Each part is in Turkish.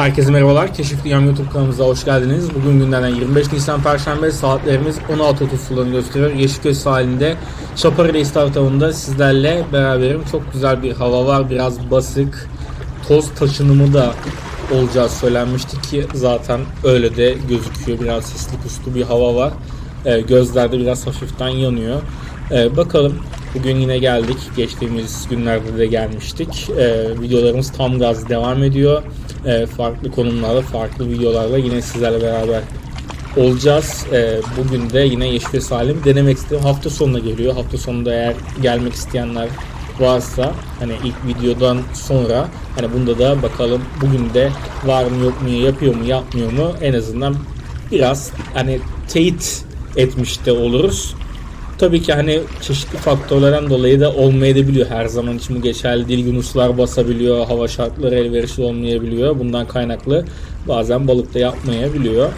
Herkese merhabalar. Keşif Dünyam YouTube kanalımıza hoş geldiniz. Bugün günlerden 25 Nisan Perşembe saatlerimiz 16.30 sularını gösteriyor. Yeşilköy sahilinde Çaparı Reis tarafında sizlerle beraberim. Çok güzel bir hava var. Biraz basık. Toz taşınımı da olacağı söylenmişti ki zaten öyle de gözüküyor. Biraz sisli puslu bir hava var. Ee, gözlerde biraz hafiften yanıyor. Ee, bakalım bugün yine geldik. Geçtiğimiz günlerde de gelmiştik. Ee, videolarımız tam gaz devam ediyor. Ee, farklı konumlarda, farklı videolarla yine sizlerle beraber olacağız. Ee, bugün de yine Yeşil Salim denemek istiyorum. Hafta sonuna geliyor. Hafta sonunda eğer gelmek isteyenler varsa hani ilk videodan sonra hani bunda da bakalım bugün de var mı yok mu yapıyor mu yapmıyor mu en azından biraz hani teyit etmiş de oluruz. Tabii ki hani çeşitli faktörlerden dolayı da olmayabiliyor. Her zaman için bu geçerli değil. Yunuslar basabiliyor, hava şartları elverişli olmayabiliyor. Bundan kaynaklı bazen balık da yapmayabiliyor.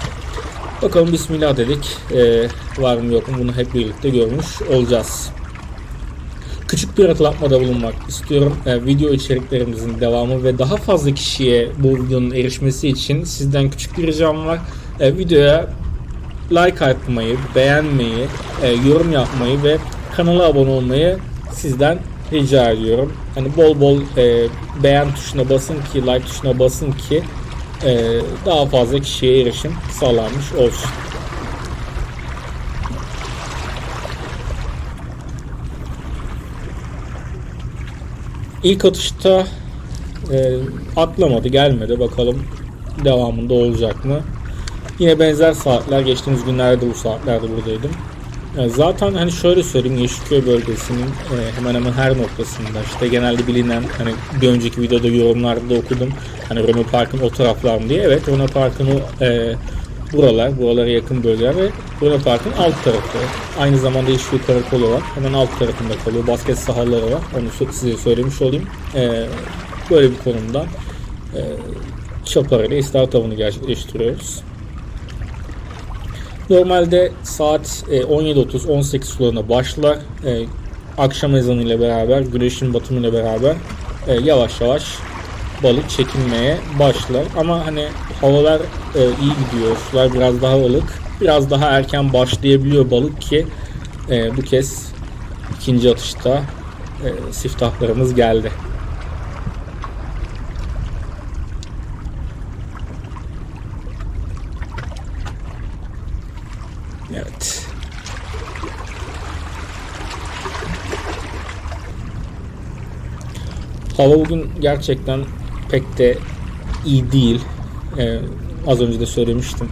Bakalım bismillah dedik. Ee, var mı yok mu bunu hep birlikte görmüş olacağız. Küçük bir hatırlatmada bulunmak istiyorum. Ee, video içeriklerimizin devamı ve daha fazla kişiye bu videonun erişmesi için sizden küçük bir ricam var. Ee, videoya like atmayı, beğenmeyi, e, yorum yapmayı ve kanala abone olmayı sizden rica ediyorum. Hani bol bol e, beğen tuşuna basın ki, like tuşuna basın ki e, daha fazla kişiye erişim sağlanmış olsun. İlk atışta e, atlamadı, gelmedi. Bakalım devamında olacak mı? Yine benzer saatler. Geçtiğimiz günlerde bu saatlerde buradaydım. E, Zaten hani şöyle söyleyeyim Yeşilköy bölgesinin e, hemen hemen her noktasında işte genelde bilinen hani bir önceki videoda yorumlarda da okudum. Hani Roma Park'ın o taraflarında diye. Evet Roma Park'ın o e, buralar, buralara yakın bölgeler ve Roma Park'ın alt tarafı. Aynı zamanda Yeşilköy Karakolu var. Hemen alt tarafında kalıyor. Basket sahaları var. Onu size söylemiş olayım. E, böyle bir konumda e, çaparıyla istihar avını gerçekleştiriyoruz. Normalde saat e, 17.30-18 sularına başlar. E, Akşam ezanı ile beraber, güneşin batımı ile beraber e, yavaş yavaş balık çekilmeye başlar. Ama hani havalar iyi gidiyor, sular biraz daha ılık. Biraz daha erken başlayabiliyor balık ki bu kez ikinci atışta siftahlarımız geldi. Evet. Hava bugün gerçekten pek de iyi değil. Ee, az önce de söylemiştim.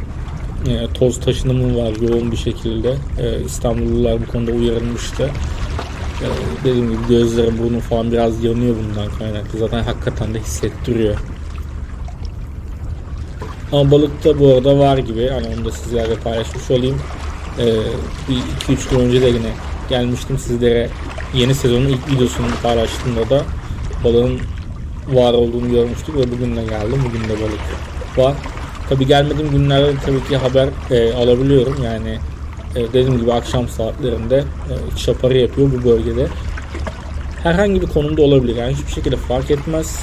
Ee, toz taşınımı var yoğun bir şekilde. Ee, İstanbullular bu konuda uyarılmıştı. Ee, dediğim gibi gözlerim burnu falan biraz yanıyor bundan kaynaklı. Zaten hakikaten de hissettiriyor. Ama balıkta bu arada var gibi. Hani onu da sizlerle paylaşmış olayım. Ee, bir 2-3 gün önce de yine gelmiştim sizlere. Yeni sezonun ilk videosunu paylaştığımda da balığın var olduğunu görmüştük ve bugün de geldim. Bugün de balık var. Tabi gelmediğim günlerde tabii ki haber e, alabiliyorum. Yani e, dediğim gibi akşam saatlerinde e, çaparı yapıyor bu bölgede. Herhangi bir konumda olabilir. Yani hiçbir şekilde fark etmez.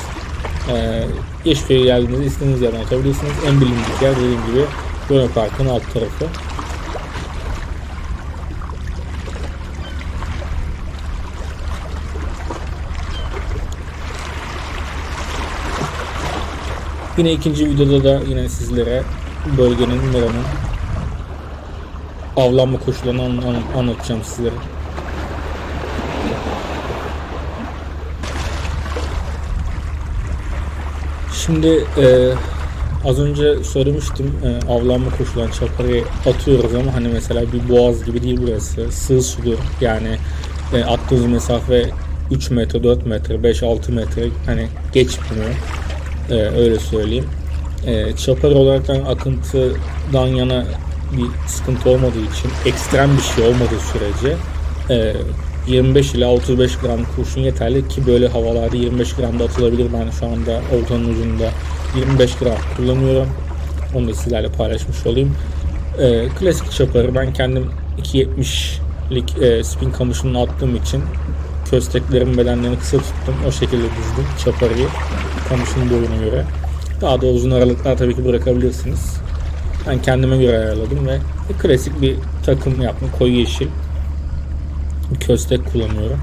E, Yeşilköy'e geldiğinizde istediğiniz yerden atabilirsiniz. En bilindik yer dediğim gibi Luna Park'ın alt tarafı. Yine ikinci videoda da yine sizlere bölgenin Mera'nın avlanma koşullarını an- an- anlatacağım sizlere. Şimdi e, az önce söylemiştim e, avlanma koşulan çaparı atıyoruz ama hani mesela bir boğaz gibi değil burası. Sığ sulu yani e, attığımız mesafe 3 metre, 4 metre, 5, 6 metre hani geçmiyor. Ee, öyle söyleyeyim. Ee, çapar olaraktan akıntıdan yana bir sıkıntı olmadığı için ekstrem bir şey olmadığı sürece e, 25 ila 35 gram kurşun yeterli ki böyle havalarda 25 gram da atılabilir. Ben şu anda oltanın ucunda 25 gram kullanıyorum. Onu da sizlerle paylaşmış olayım. Ee, klasik çaparı ben kendim 2.70'lik e, spin kamışını attığım için kösteklerin bedenlerini kısa tuttum. O şekilde dizdim çaparıyı kamışın boyuna göre. Daha da uzun aralıklar tabii ki bırakabilirsiniz. Ben kendime göre ayarladım ve klasik bir takım yaptım. Koyu yeşil. Köstek kullanıyorum.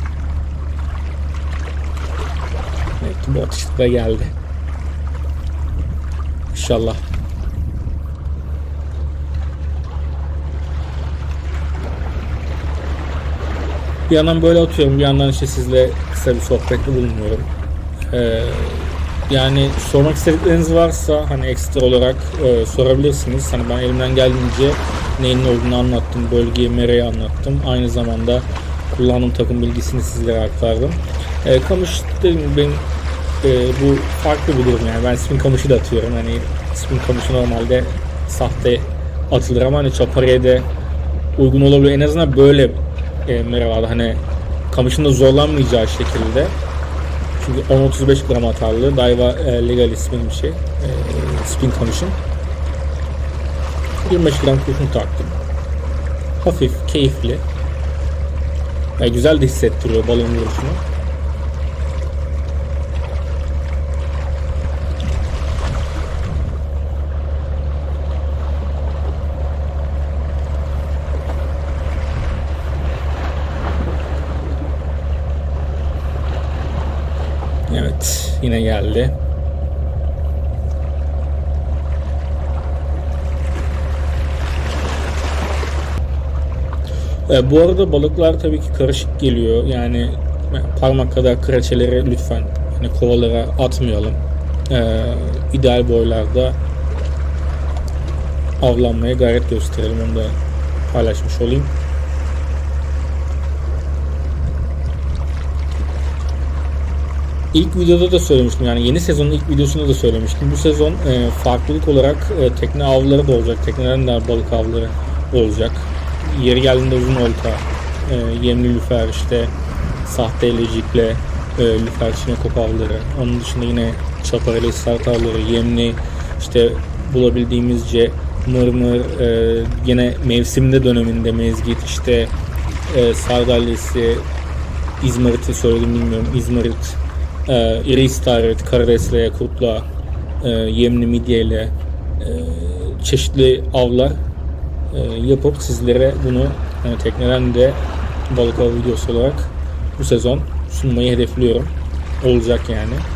Evet bu atışta da geldi. İnşallah. Bir yandan böyle atıyorum, bir yandan işte sizle kısa bir sohbette bulunuyorum. Ee, yani sormak istedikleriniz varsa hani ekstra olarak e, sorabilirsiniz. Hani ben elimden geldiğince neyin ne olduğunu anlattım, bölgeyi, mereyi anlattım. Aynı zamanda kullandığım takım bilgisini sizlere aktardım. E, kamış gibi benim e, bu farklı bir durum yani. Ben spin kamışı da atıyorum. Hani spin kamışı normalde sahte atılır ama hani çaparıya da uygun olabilir. En azından böyle e, meralarda hani kamışın da zorlanmayacağı şekilde çünkü 10-35 gram atarlı Daiwa e, Legal isminin bir şey. E, spin kamışın. 25 gram kurşun taktım. Hafif, keyifli. Yani güzel de hissettiriyor balon vuruşunu. Evet, yine geldi. E, bu arada balıklar tabii ki karışık geliyor. Yani parmak kadar kreçeleri lütfen hani kovalara atmayalım. E, ideal boylarda avlanmaya gayret gösterelim. Onu da paylaşmış olayım. İlk videoda da söylemiştim yani yeni sezonun ilk videosunda da söylemiştim. Bu sezon e, farklılık olarak e, tekne avları da olacak. Teknelerin de balık avları olacak. Yeri geldiğinde uzun olta, e, yemli lüfer işte sahte elecikle e, lüfer çinekop avları. Onun dışında yine çaparayla istart avları, yemli işte bulabildiğimizce mırmır, e, yine mevsimde döneminde mezgit işte e, sardalyesi, İzmarit'i söyledim bilmiyorum. İzmarit, e, iri istavrit, karidesle, kurtla, e, yemli midyeyle e, çeşitli avlar e, yapıp sizlere bunu yani tekneden de balık avı videosu olarak bu sezon sunmayı hedefliyorum. Olacak yani.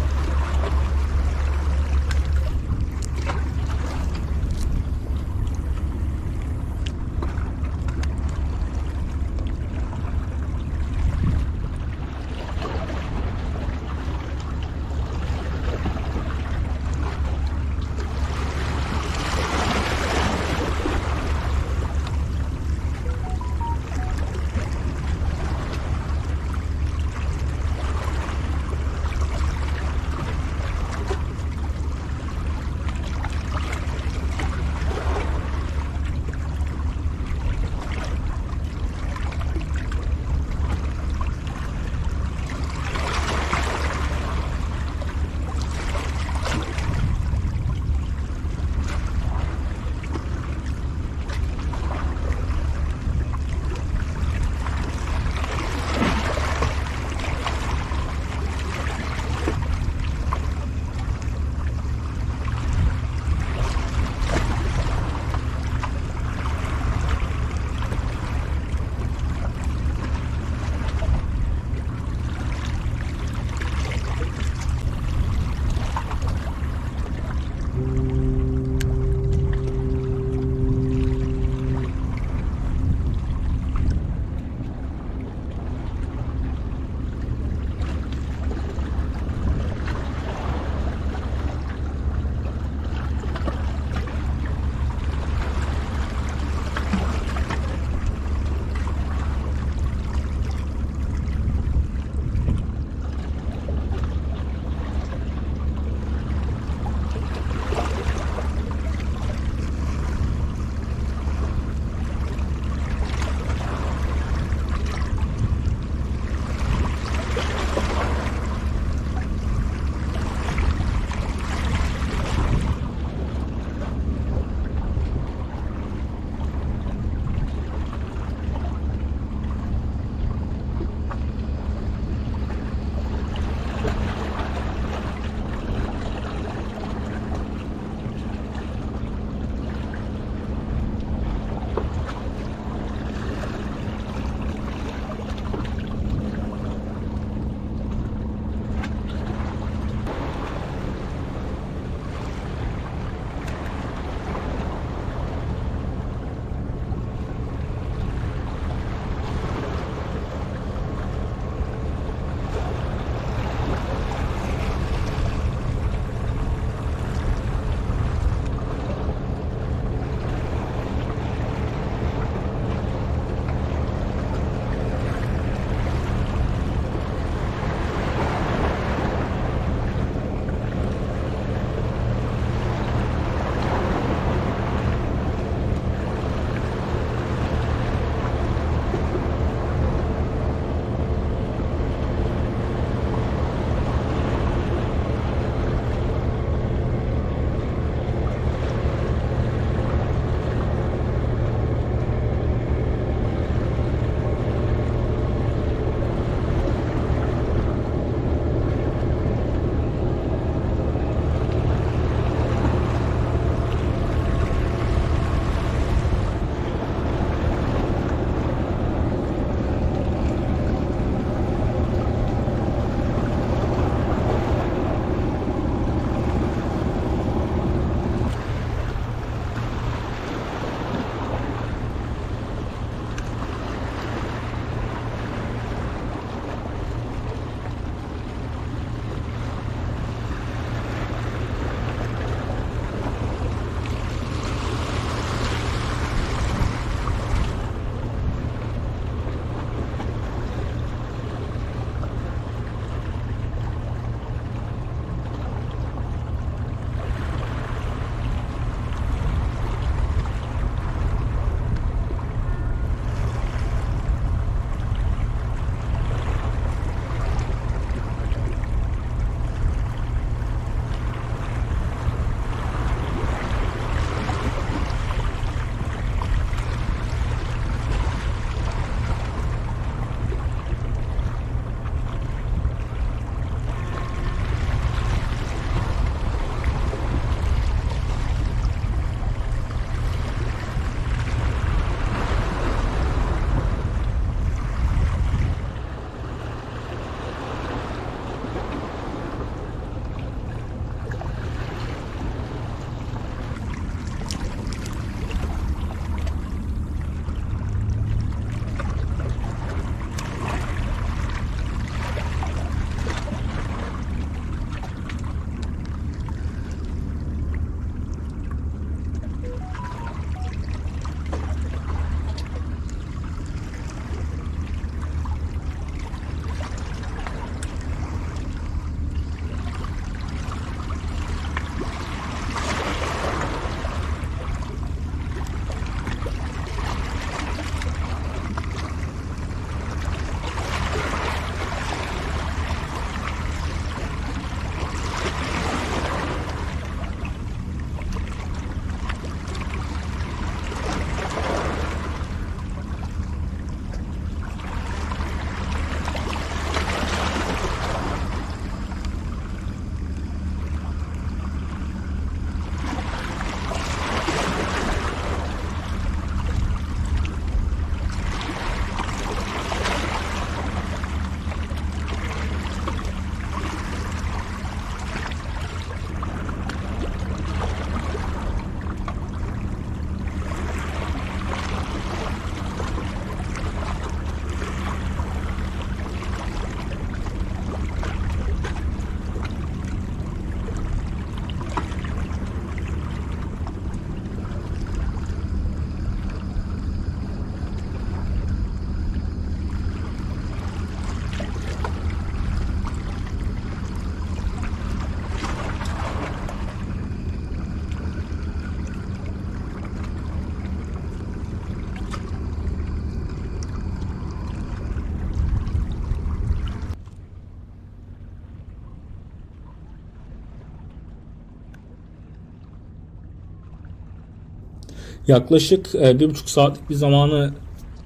Yaklaşık e, bir buçuk saatlik bir zamanı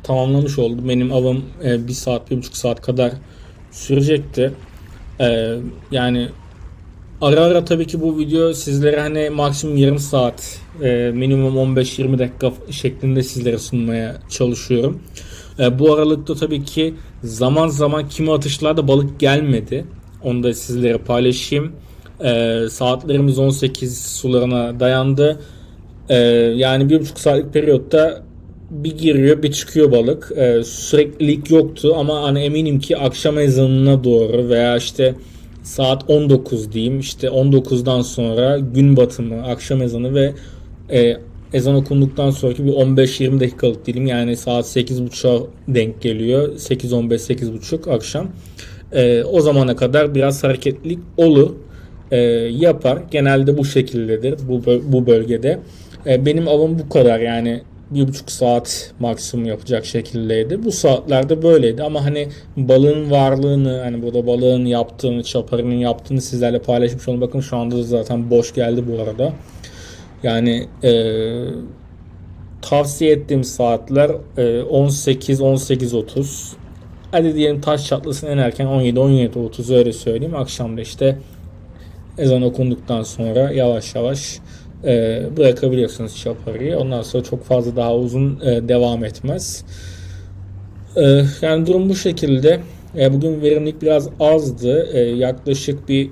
tamamlamış oldu. Benim avım e, bir saat, bir buçuk saat kadar sürecekti. E, yani ara ara tabii ki bu video sizlere hani maksimum yarım saat, minimum 15-20 dakika şeklinde sizlere sunmaya çalışıyorum. Bu aralıkta tabii ki zaman zaman kimi atışlarda balık gelmedi. Onu da sizlere paylaşayım. Saatlerimiz 18 sularına dayandı. Ee, yani bir buçuk saatlik periyotta bir giriyor bir çıkıyor balık. Ee, süreklilik yoktu ama hani eminim ki akşam ezanına doğru veya işte saat 19 diyeyim işte 19'dan sonra gün batımı, akşam ezanı ve e, ezan okunduktan sonraki bir 15-20 dakikalık dilim yani saat 8.30'a denk geliyor. 8-15-8.30 akşam. Ee, o zamana kadar biraz hareketlilik olur e, yapar. Genelde bu şekildedir bu, bu bölgede. E, benim avım bu kadar yani bir buçuk saat maksimum yapacak şekildeydi. Bu saatlerde böyleydi ama hani balığın varlığını hani burada balığın yaptığını, çaparının yaptığını sizlerle paylaşmış oldum. Bakın şu anda da zaten boş geldi bu arada. Yani e, tavsiye ettiğim saatler e, 18-18.30 Hadi diyelim taş çatlasın en erken 17-17.30 öyle söyleyeyim. Akşam da işte ezan okunduktan sonra yavaş yavaş e, bırakabiliyorsunuz şaparıyı. Ondan sonra çok fazla daha uzun e, devam etmez. E, yani durum bu şekilde. E, bugün verimlilik biraz azdı. E, yaklaşık bir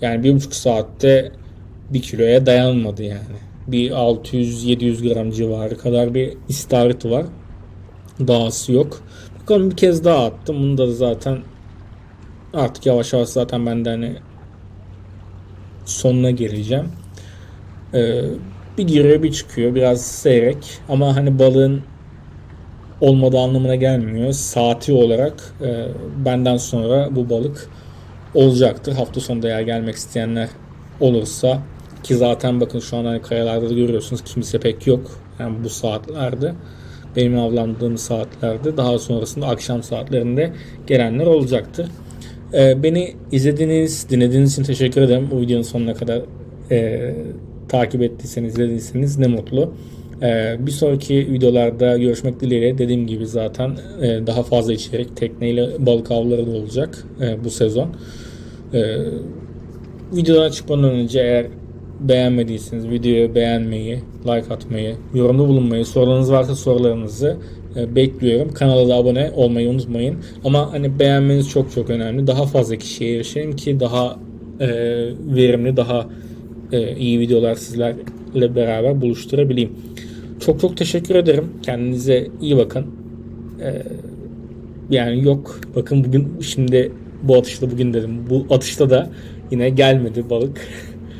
yani bir buçuk saatte bir kiloya dayanmadı yani. Bir 600-700 gram civarı kadar bir istavrit var. Dahası yok. Bakalım bir kez daha attım. Bunu da zaten artık yavaş yavaş zaten ben de hani sonuna geleceğim. Ee, bir giriyor bir çıkıyor biraz seyrek ama hani balığın olmadığı anlamına gelmiyor. Saati olarak e, benden sonra bu balık olacaktır. Hafta sonunda eğer gelmek isteyenler olursa ki zaten bakın şu an hani kayalarda da görüyorsunuz kimse pek yok. Yani bu saatlerde benim avlandığım saatlerde daha sonrasında akşam saatlerinde gelenler olacaktır. Ee, beni izlediğiniz, dinlediğiniz için teşekkür ederim. Bu videonun sonuna kadar e, takip ettiyseniz, izlediyseniz ne mutlu. Ee, bir sonraki videolarda görüşmek dileğiyle dediğim gibi zaten e, daha fazla içerik tekneyle balık avları da olacak e, bu sezon. E, videodan çıkmadan önce eğer beğenmediyseniz videoyu beğenmeyi, like atmayı, yorumda bulunmayı, sorularınız varsa sorularınızı e, bekliyorum. Kanala da abone olmayı unutmayın. Ama hani beğenmeniz çok çok önemli. Daha fazla kişiye erişelim ki daha verimli, daha e, iyi videolar sizlerle beraber buluşturabileyim. Çok çok teşekkür ederim. Kendinize iyi bakın. E, yani yok. Bakın bugün şimdi bu atışta bugün dedim. Bu atışta da yine gelmedi balık.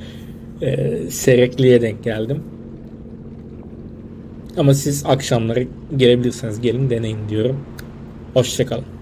e, Serekli'ye denk geldim. Ama siz akşamları gelebilirseniz gelin deneyin diyorum. Hoşçakalın.